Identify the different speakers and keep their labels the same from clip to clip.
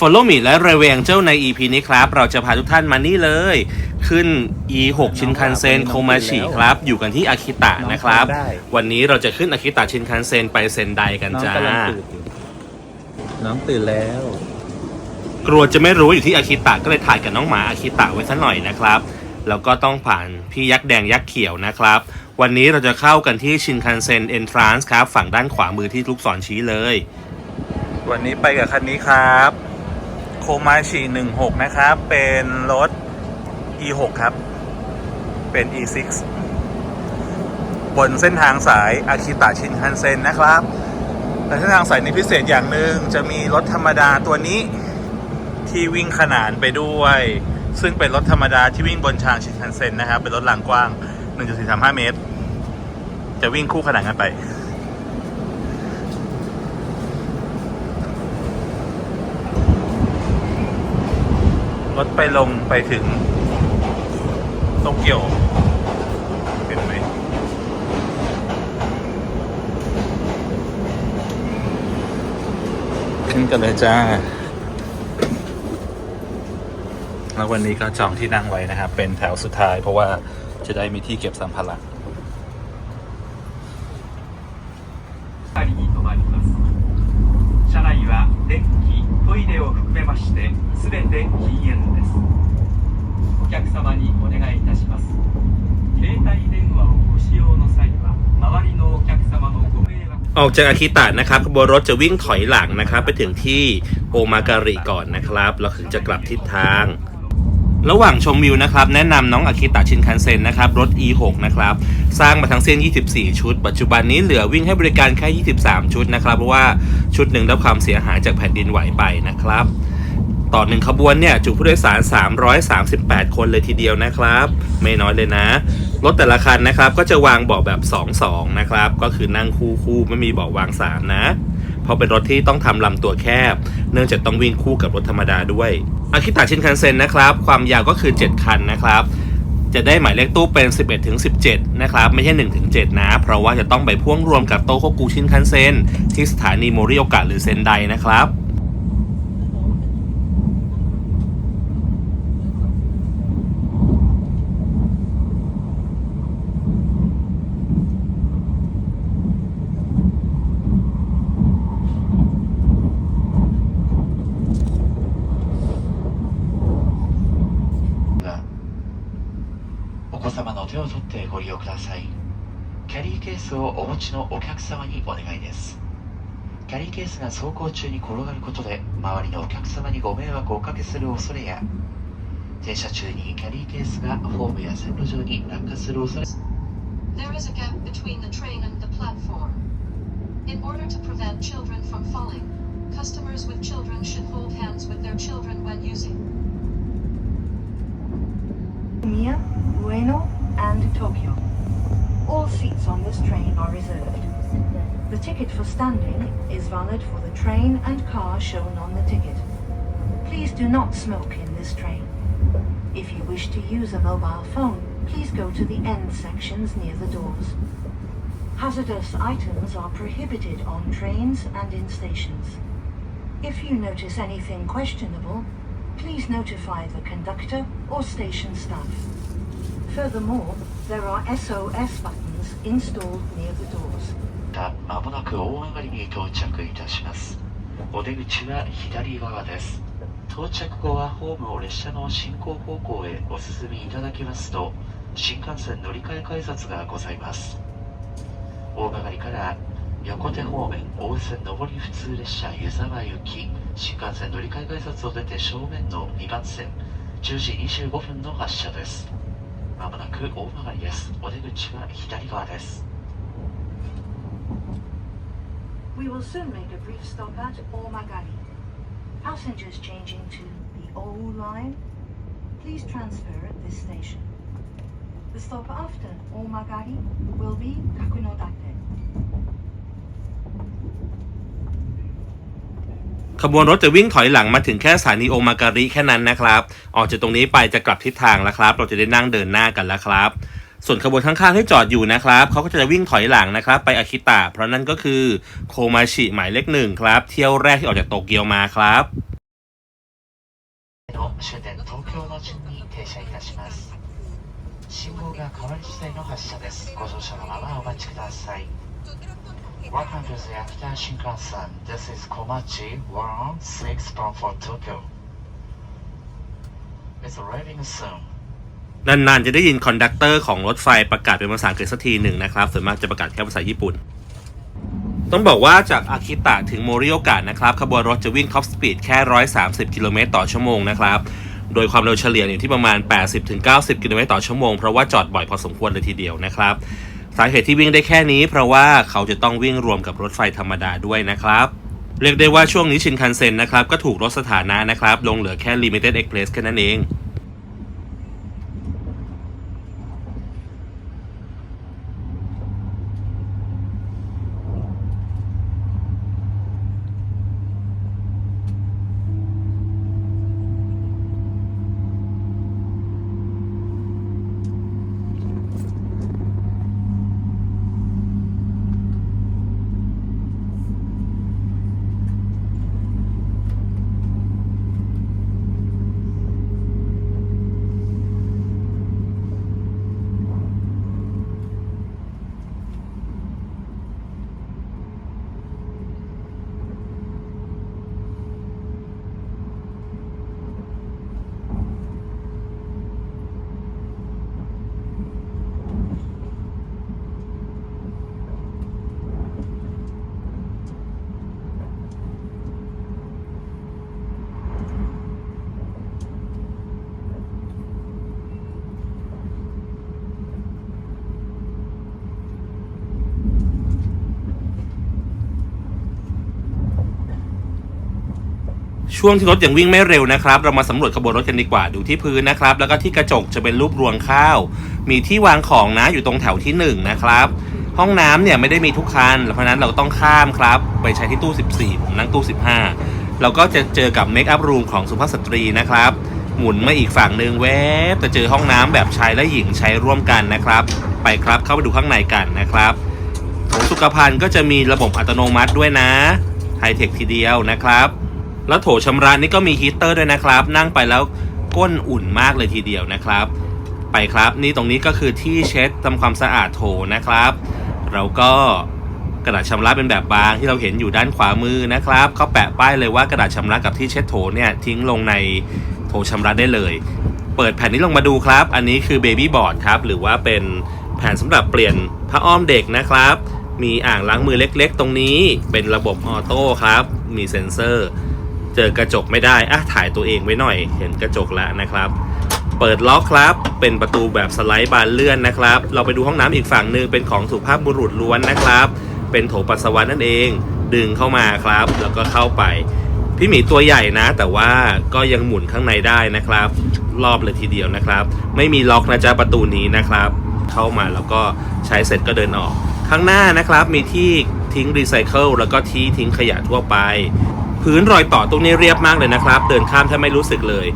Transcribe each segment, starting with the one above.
Speaker 1: Follow Me และ r e v e n g e l ใน EP นี้ครับ เราจะพาทุกท่านมานี่เลย ขึ้น E6 ชินคันเซ็นโคมาชิครับ อยู่กันที่อาคิตะนะครับ
Speaker 2: น้องทำได้
Speaker 1: วันนี้เราจะขึ้นอาคิตะชินคันเซ็นไปเซนไดกัน
Speaker 2: น้อง
Speaker 1: จ้า
Speaker 2: กำลังตื่นอยู่น้องตื่นแล้ว
Speaker 1: กลัวจะไม่รู้อยู่ที่อาคิตะก็เลยถ่ายกับน้องหมาอาคิตะไว้สักหน่อยนะครับ แล้วก็ต้องผ่านพี่ยักษ์แดงยักษ์เขียวนะครับ วันนี้เราจะเข้ากันที่ชินคันเซ็นเอนทรานส์ครับ ฝั่งด้านขวามือที่ลูกศรชี้เลย
Speaker 2: วันนี้ไปกับคันนี้ครับ โคมาชิ16 นะครับ เป็นรถ E6 ครับ เป็น E6 บนเส้นทางสายอาคิตะชินคันเซ็นนะครับแต่เส้นทางสายนี้พิเศษอย่างหนึ่งจะมีรถธรรมดาตัวนี้ที่วิ่งขนานไปด้วย ซึ่งเป็นรถธรรมดาที่วิ่งบนชานชินคันเซ็นนะครับ เป็นรถรางกว้าง 1.435 เมตร จะวิ่งคู่ขนานกันไป รถไปลงไปถึงโตเกียวเห็นไหมขึ้นกันเลยจ้า แล้ววันนี้ก็จองที่นั่งไว้นะครับ เป็นแถวสุดท้ายเพราะว่าจะได้มีที่เก็บสัมภาระ
Speaker 3: 客様にお願いいたします携帯電話をご使用の際は周りのお客様のご迷惑
Speaker 1: ออกจากอาคิตะนะครับขบวนรถจะวิ่งถอยหลังนะครับ ไปถึงที่โอมาการิก่อนนะครับแล้วถึงจะกลับทิศทาง ระหว่างชมวิวนะครับ แนะนำน้องอาคิตะชินคันเซ็นนะครับ รถ E6 นะครับ สร้างมาทั้งเส้น 24 ชุด ปัจจุบันนี้เหลือวิ่งให้บริการแค่ 23 ชุดนะครับ เพราะว่าชุดหนึ่งได้รับความเสียหายจากแผ่นดินไหวไปนะครับ ต่อหนึ่งขบวนเนี่ยจุผู้โดยสาร 338 คนเลยทีเดียวนะครับ ไม่น้อยเลยนะรถแต่ละคันนะครับก็จะวางเบาะแบบ 2-2 นะครับ ก็คือนั่งคู่คู่ไม่มีเบาะวาง 3 นะเพราะเป็นรถที่ต้องทำลำตัวแคบ เนื่องจากต้องวิ่งคู่กับรถธรรมดาด้วยอาคิตะชินคันเซ็นนะครับ ความยาวก็คือ 7 คันนะครับจะได้หมายเลขตู้เป็น 11ถึง17 นะครับ ไม่ใช่1ถึง7นะ เพราะว่าจะต้องไปพ่วงรวมกับโตโคกูชินคันเซ็นที่สถานีโมริโอกะหรือเซนไดนะครับ
Speaker 4: ちのお客様にお願いですキャリーケースが走行中に転がることで周りのお客様にご迷惑をおかけする恐れや停車中にキャリーケースがホームや線路上に落下する恐れ
Speaker 5: There is a gap between the train and the platform. In order to prevent children from falling, customers with children should hold hands with their children when using.
Speaker 6: Miya, Ueno, and Tokyo. All seats on this train are reserved. The ticket for standing is valid for the train and car shown on the ticket. Please do not smoke in this train. If you wish to use a mobile phone, please go to the end sections near the doors. Hazardous items are prohibited on trains and in stations. If you notice anything questionable, please notify the conductor or station staff. Furthermore, there are SOS buttons installed near the doors.
Speaker 4: まもなく大曲に到着いたします。お出口は左側です。到着後はホームを列車の進行方向へお進みいただきますと新幹線乗り換え改札がございます。大曲から横手方面大井線上り普通列車湯沢行き新幹線乗り換え改札を出て正面の2番線10時25分の発車です。まもなく大曲ですお出口は左側です
Speaker 6: We will soon make a brief stop at Omagari. Passengers changing to the O line, please transfer at this station. The stop after Omagari will be Kakunodate.
Speaker 1: ขบวนรถจะวิ่งถอยหลังมาถึงแค่สถานีโอมาการิแค่นั้นนะครับ ออกจากตรงนี้ไปจะกลับทิศทางแล้วครับ เราจะได้นั่งเดินหน้ากันแล้วครับ ส่วนขบวนข้างๆที่จอดอยู่นะครับเขาก็จะวิ่งถอยหลังนะครับ ไปอาคิตะ เพราะนั่นก็คือโคมาชิหมายเลขหนึ่งครับ เที่ยวแรกที่ออกจากโตเกียวมาครับ
Speaker 4: 終点東京の順に停車いたします信号が変わり次第の発車ですご乗車のままお待ちください Welcome to the Akita Shinkansen. This is Komachi 16 bound for Tokyo. It's arriving soon.
Speaker 1: นานๆ จะได้ยินคอนดักเตอร์ของรถไฟประกาศเป็นภาษาอังกฤษสักทีหนึ่งนะครับ ส่วนมากจะประกาศแค่ภาษาญี่ปุ่น ต้องบอกว่าจากอาคิตะถึงโมริโอกะนะครับ ขบวนรถจะวิ่งท็อปสปีดแค่ 130 กิโลเมตรต่อชั่วโมงนะครับ โดยความเร็วเฉลี่ยอยู่ที่ประมาณ 80-90 กิโลเมตรต่อชั่วโมง เพราะว่าจอดบ่อยพอสมควรเลยทีเดียวนะครับาเหตุที่วิ่งได้แค่นี้ เพราะว่าเขาจะต้องวิ่งรวมกับรถไฟธรรมดาด้วยนะครับ เรียกได้ว่าช่วงนี้ชินคันเซ็นนะครับก็ถูกลดสถานะนะครับลงเหลือแค่ Limited Express แค่นั้นเอง ช่วงที่รถยังวิ่งไม่เร็วนะครับ เรามาสำรวจขบวนรถกันดีกว่าดูที่พื้นนะครับ แล้วก็ที่กระจกจะเป็นรูปรวงข้าว มีที่วางของนะอยู่ตรงแถวที่ 1 นะครับ ห้องน้ำเนี่ยไม่ได้มีทุกคัน เพราะนั้นเราต้องข้ามครับ ไปใช้ที่ตู้ 14 ผมนั่งตู้ 15 เราก็จะเจอกับเมคอัพรูมของสุภาพสตรีนะครับ หมุนมาอีกฝั่งหนึ่งแวบจะเจอห้องน้ำแบบชายและหญิงใช้ร่วมกันนะครับ ไปครับเข้าไปดูข้างในกันนะครับโถสุขภัณฑ์ก็จะมีระบบอัตโนมัติด้วยนะไฮเทคทีเดียวนะครับ แล้วโถชำระนี่ก็มีฮีตเตอร์ด้วยนะครับ นั่งไปแล้วก้นอุ่นมากเลยทีเดียวนะครับ ไปครับนี่ตรงนี้ก็คือที่เช็ดทำความสะอาดโถนะครับ เราก็กระดาษชำระเป็นแบบบางที่เราเห็นอยู่ด้านขวามือนะครับเขาแปะป้ายเลยว่ากระดาษชำระกับที่เช็ดโถเนี่ยทิ้งลงในโถชำระได้เลย เปิดแผ่นนี้ลงมาดูครับ อันนี้คือเบบี้บอร์ดครับหรือว่าเป็นแผ่นสำหรับเปลี่ยนผ้าอ้อมเด็กนะครับ มีอ่างล้างมือเล็กๆ ตรงนี้เป็นระบบออโต้ครับ มีเซ็นเซอร์ เจอกระจกไม่ได้อะถ่ายตัวเองไว้หน่อย เห็นกระจกแล้วนะครับ เปิดล็อกครับ เป็นประตูแบบสไลด์บานเลื่อนนะครับ เราไปดูห้องน้ำอีกฝั่งหนึ่งเป็นของสุภาพบุรุษล้วนนะครับ เป็นโถปัสสาวะนั่นเอง ดึงเข้ามาครับ แล้วก็เข้าไป พี่หมีตัวใหญ่นะ แต่ว่าก็ยังหมุนข้างในได้นะครับ รอบเลยทีเดียวนะครับ ไม่มีล็อกนะจ๊ะประตูนี้นะครับ เข้ามาแล้วก็ใช้เสร็จก็เดินออก ข้างหน้านะครับมีที่ทิ้งรีไซเคิลแล้วก็ที่ทิ้งขยะทั่วไป พื้นรอยต่อตรงนี้เรียบมากเลยนะครับ เดินข้ามแทบไม่รู้สึกเลย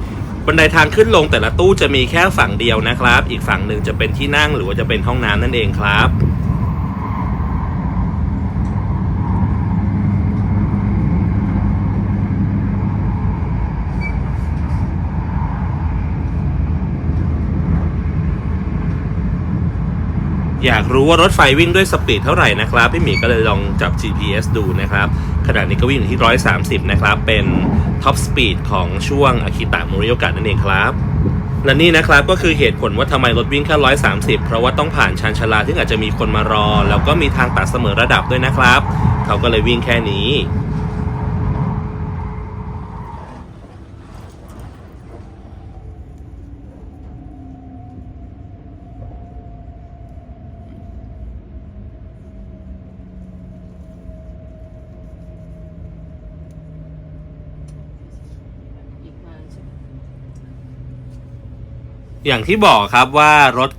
Speaker 1: บันไดทางขึ้นลงแต่ละตู้จะมีแค่ฝั่งเดียวนะครับ อีกฝั่งหนึ่งจะเป็นที่นั่งหรือว่าจะเป็นห้องน้ำนั่นเองครับ อยากรู้ว่ารถไฟวิ่งด้วยสปีดเท่าไหร่นะครับ พี่หมีก็เลยลองจับ GPS ดูนะครับ ขณะนี้ก็วิ่งอยู่ที่ 130 นะครับ เป็นท็อปสปีดของช่วงอาคิตะโมริโอกะนั่นเองครับและนี่นะครับก็คือเหตุผลว่าทำไมรถวิ่งแค่ 130 เพราะว่าต้องผ่านชานชาลาที่อาจจะมีคนมารอ แล้วก็มีทางตัดเสมอระดับด้วยนะครับ เขาก็เลยวิ่งแค่นี้ อย่างที่บอกครับว่ารถ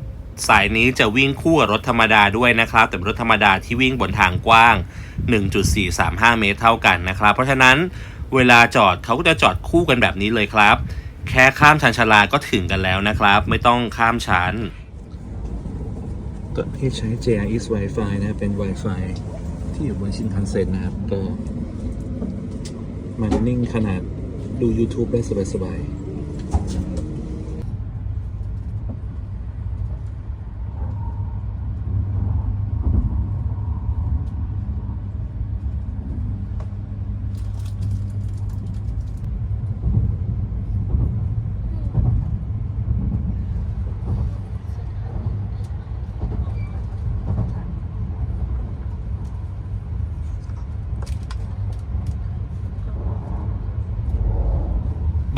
Speaker 1: สายนี้จะวิ่งคู่กับรถธรรมดาด้วยนะครับ แต่รถธรรมดาที่วิ่งบนทางกว้าง 1.435 เมตรเท่ากันนะครับ เพราะฉะนั้นเวลาจอดเขาก็จะจอดคู่กันแบบนี้เลยครับ แค่ข้ามชันชาลาก็ถึงกันแล้วนะครับ ไม่ต้องข้ามชั้น
Speaker 2: ก็ที่ใช้ JR East Wi-Fi นะเป็น Wi-Fi ที่อยู่บนชินคันเซ็นนะครับ ก็มันนิ่งขนาดดู YouTube ได้สบายๆ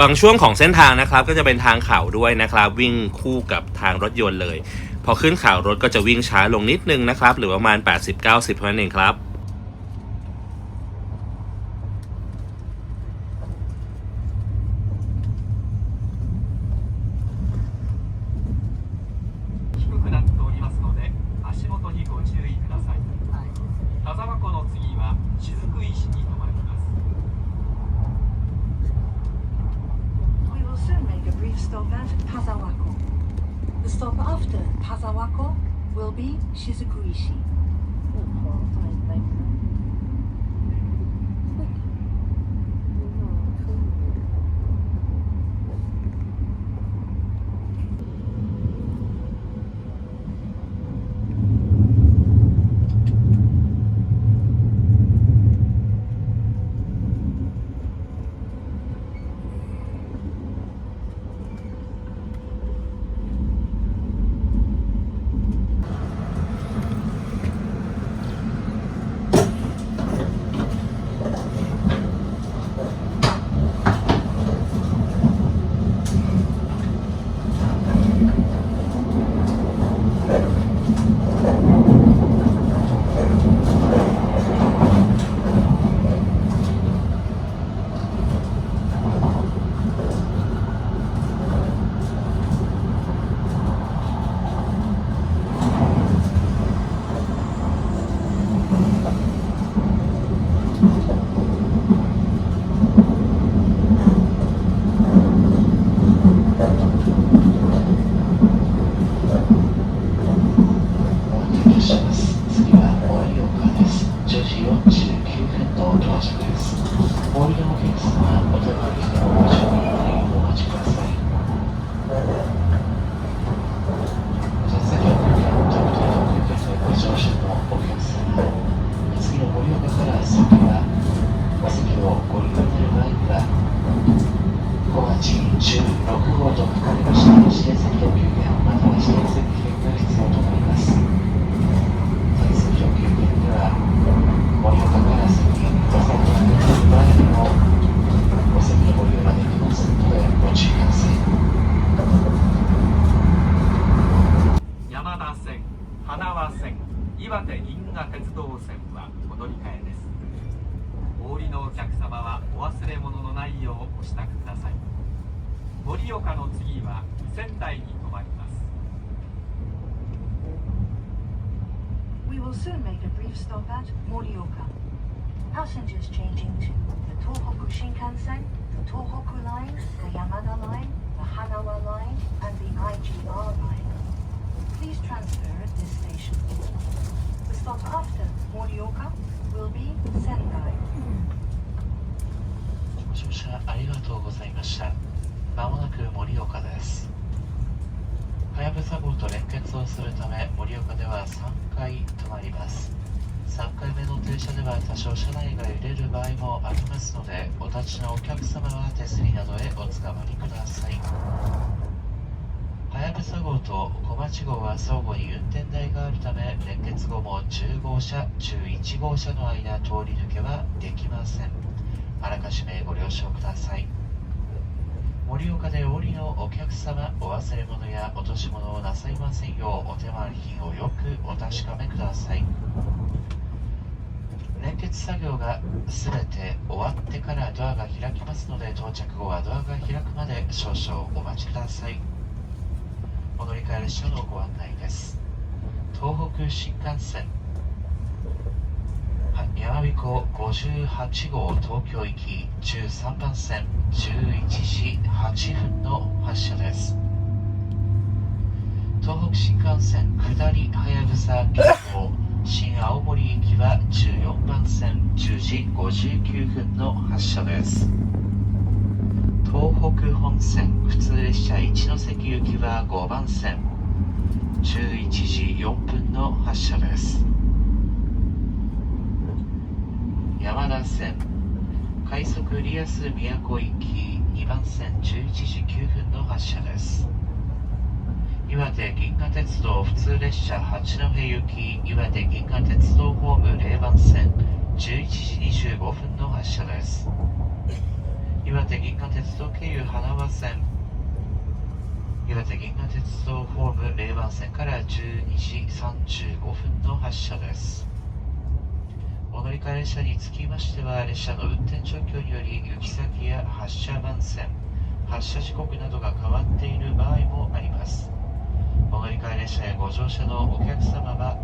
Speaker 1: บางช่วงของเส้นทางนะครับ ก็จะเป็นทางเขาด้วยนะครับ วิ่งคู่กับทางรถยนต์เลย พอขึ้นเขารถก็จะวิ่งช้าลงนิดนึงนะครับ หรือประมาณ 80-90เท่านั้นเองครับ
Speaker 3: 低くなっておりますので足元にご注意ください田沢湖の次は雫石に
Speaker 6: stop at Tazawako. The stop after Tazawako will be Shizukuishi.
Speaker 4: 盛岡の次は
Speaker 3: 仙台に停まります
Speaker 6: We will soon make a brief stop at Morioka. Passengers changing to the Tohoku Shinkansen, the Tohoku Line, the Yamada Line, the Hanawa Line, and the IGR Line. Please transfer at this station. The stop after Morioka will be Sendai.
Speaker 4: ご乗車ありがとうございました。まもなく盛岡です。はやぶさ号と連結をするため、盛岡では3回止まります。3回目の停車では多少車内が揺れる場合もありますので、お立ちのお客様は手すりなどへおつかまりください。はやぶさ号と小町号は相互に運転台があるため、連結後も10号車、11号車の間通り抜けはできません。あらかじめご了承ください盛岡で降りのお客様お忘れ物や落とし物をなさいませんようお手回り品をよくお確かめください。連結作業が全て終わってからドアが開きますので到着後はドアが開くまで少々お待ちください。お乗り換え列車のご案内です。東北新幹線。山彦58号東京行き13番線。11時8分の発車です。東北新幹線下りはやぶさ9号新青森行きは14番線10時59分の発車です。東北本線普通列車一ノ関行きは5番線。11時4分の発車です。山田線快速リアス都行き2番線11時9分の発車です。岩手銀河鉄道普通列車八戸行き岩手銀河鉄道ホーム0番線11時25分の発車です。岩手銀河鉄道経由花輪線岩手銀河鉄道ホーム0番線から12時35分の発車です。お乗り換え列車につきましては列車の運転状況により行き先や発車番線発車時刻などが変わっている場合もあります。お乗り換え列車へご乗車のお客様は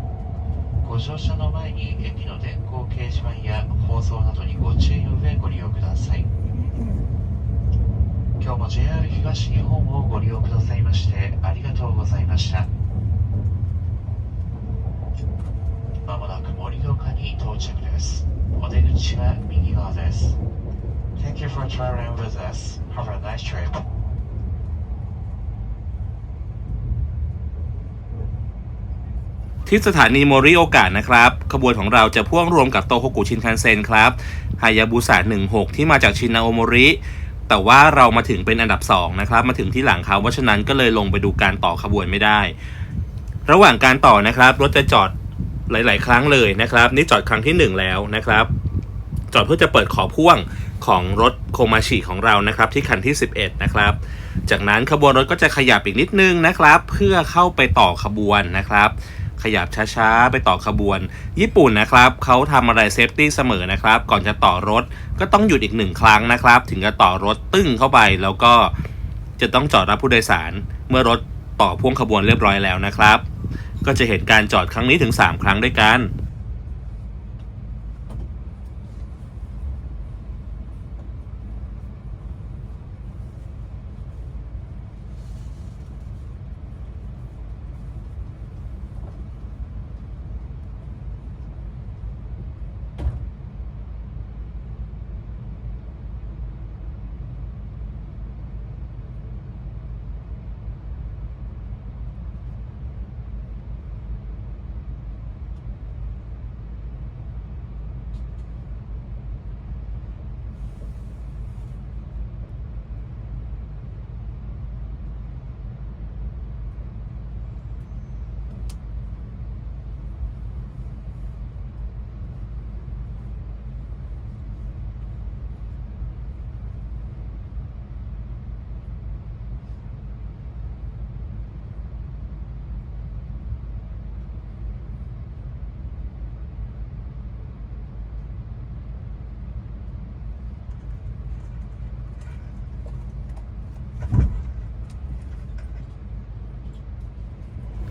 Speaker 4: ご乗車の前に駅の電光掲示板や放送などにご注意の上ご利用ください。今日も JR 東日本をご利用くださいましてありがとうございました。まもなく盛岡に到着ですお出口は右側です Thank you for traveling with us. Have a nice trip.
Speaker 1: ที่สถานีโมริโอกะนะครับ ขบวนของเราจะพ่วงรวมกับโตโฮกุชินคันเซ็นครับฮายาบุสะ16 ที่มาจากชินนาโอโมริ แต่ว่าเรามาถึงเป็นอันดับ 2 นะครับ มาถึงที่หลังเขาเพราะฉะนั้นก็เลยลงไปดูการต่อขบวนไม่ได้ ระหว่างการต่อนะครับ รถจะจอด หลาย ๆ ครั้งเลยนะครับ นี่จอดครั้งที่ 1 แล้วนะครับ จอดเพื่อจะเปิดขอพ่วงของรถโคมาชิของเรานะครับ ที่คันที่ 11 นะครับ จากนั้นขบวนรถก็จะขยับอีกนิดนึงนะครับ เพื่อเข้าไปต่อขบวนนะครับ ขยับช้าๆ ไปต่อขบวน ญี่ปุ่นนะครับเขาทำอะไรเซฟตี้เสมอนะครับ ก่อนจะต่อรถก็ต้องหยุดอีกหนึ่งครั้งนะครับ ถึงจะต่อรถตึ้งเข้าไปแล้วก็จะต้องจอดรับผู้โดยสาร เมื่อรถต่อพ่วงขบวนเรียบร้อยแล้วนะครับ ก็จะเห็นการจอดครั้งนี้ถึง 3 ครั้งด้วยกัน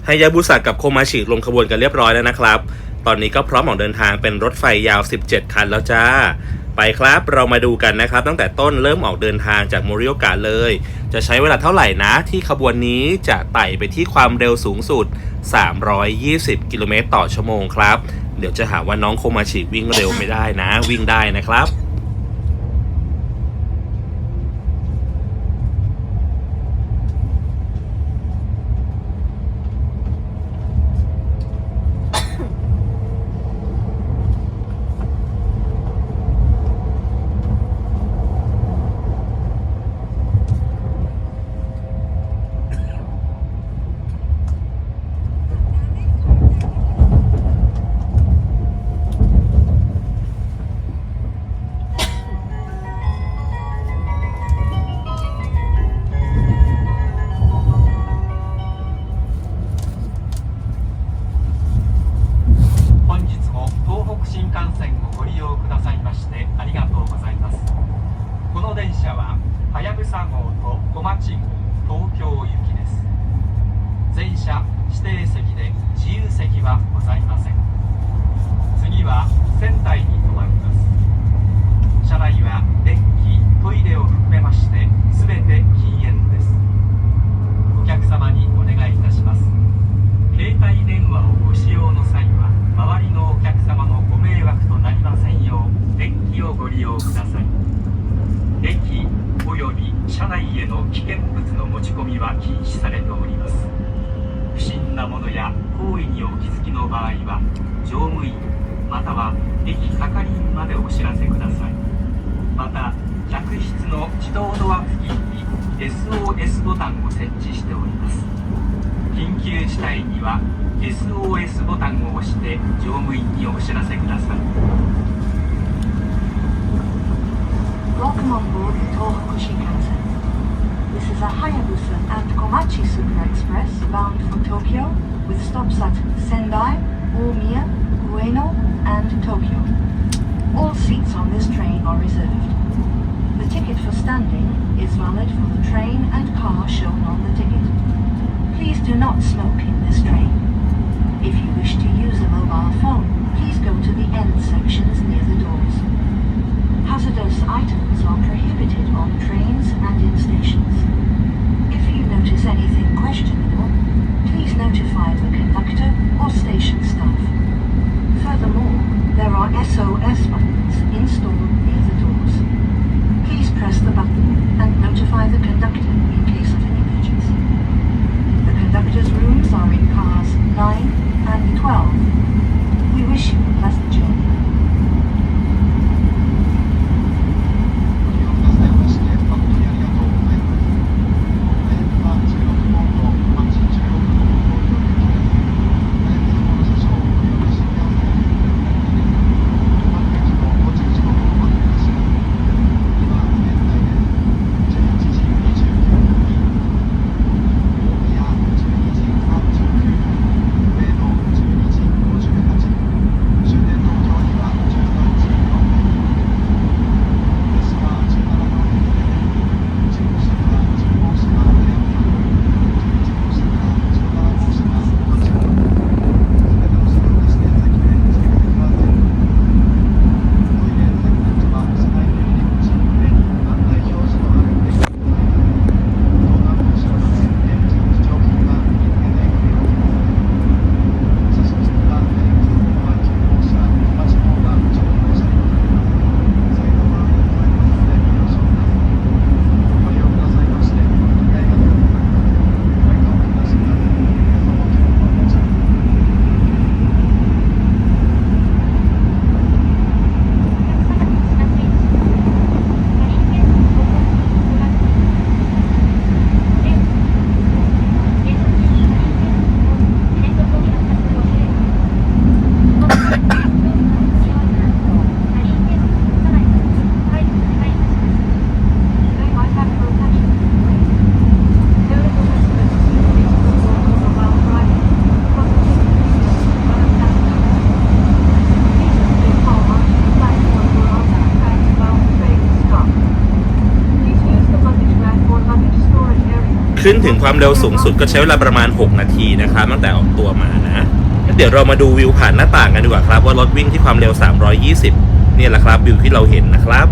Speaker 1: ไฮยาบุสะกับโคมาชิลงขบวนกันเรียบร้อยแล้วนะครับ ตอนนี้ก็พร้อมออกเดินทางเป็นรถไฟยาว 17 คันแล้วจ้า ไปครับเรามาดูกันนะครับ ตั้งแต่ต้นเริ่มออกเดินทางจากโมริโอกะเลย จะใช้เวลาเท่าไหร่นะ ที่ขบวนนี้จะไต่ไปที่ความเร็วสูงสุด 320 กิโลเมตรต่อชั่วโมงครับ เดี๋ยวจะหาว่าน้องโคมาชิวิ่งเร็วไม่ได้นะ วิ่งได้นะครับ
Speaker 3: 3号と小町号東京行きです。全車指定席で自由席はございません。次は仙台に停まります。車内はデッキトイレを含めまして全て禁煙です。お客様にお願いいたします。携帯電話をご使用の際は周りのお客様のご迷惑となりませんようデッキをご利用ください。車内への危険物の持ち込みは禁止されております。不審なものや行為にお気づきの場合は乗務員または駅係員までお知らせください。また客室の自動ドア付近に SOS ボタンを設置しております。緊急事態には SOS ボタンを押して乗務員にお知らせください。
Speaker 6: Welcome on board the Tohoku Shinkansen. This is a Hayabusa and Komachi Super Express bound for Tokyo with stops at Sendai, Omiya, Ueno, and Tokyo. All seats on this train are reserved. The ticket for standing is valid for the train and car shown on the ticket. Please do not smoke in this train. If you wish to use a mobile phone, please go to the end sections near the doors. Hazardous items are prohibited on trains and in stations.
Speaker 1: ขึ้นถึงความเร็วสูงสุดก็ใช้เวลาประมาณ 6 นาทีนะครับตั้งแต่ออกตัวมานะเดี๋ยวเรามาดูวิวผ่านหน้าต่างกันดีกว่าครับ ว่ารถวิ่งที่ความเร็ว 320 เนี่ยแหละครับวิวที่เราเห็นนะครับ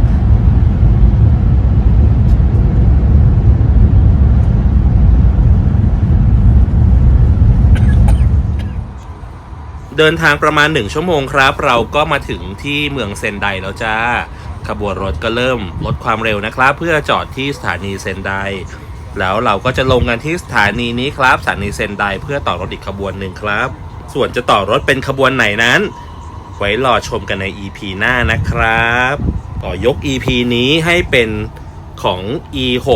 Speaker 1: เดินทางประมาณ 1 ชั่วโมงครับ เราก็มาถึงที่เมืองเซนไดแล้วจ้า ขบวนรถก็เริ่มลดความเร็วนะครับ เพื่อจอดที่สถานีเซนได แล้วเราก็จะลงกันที่สถานีนี้ครับสถานีเซนไดเพื่อต่อรถอีกขบวนหนึ่งครับ ส่วนจะต่อรถเป็นขบวนไหนนั้น ไว้รอชมกันใน EP หน้านะครับต่อยก EP นี้ให้เป็นของ E6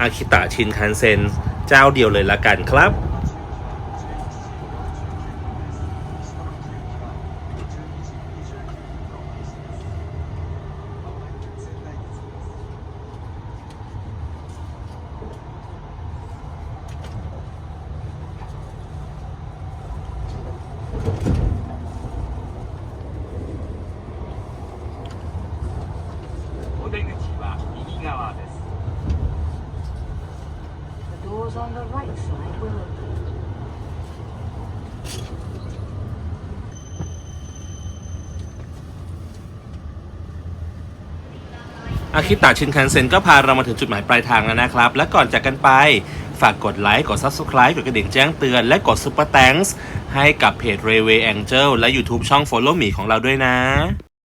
Speaker 1: อาคิตะชินคันเซ็นเจ้าเดียวเลยละกันครับ อาคิตะชินคันเซ็นก็พาเรามาถึงจุดหมายปลายทางแล้วนะครับ และก่อนจากกันไปฝากกดไลค์ กด Subscribe กดกระดิ่งแจ้งเตือน และกด Super Thanks ให้กับเพจ Railway Angel และ YouTube ช่อง Follow Me ของเราด้วยนะ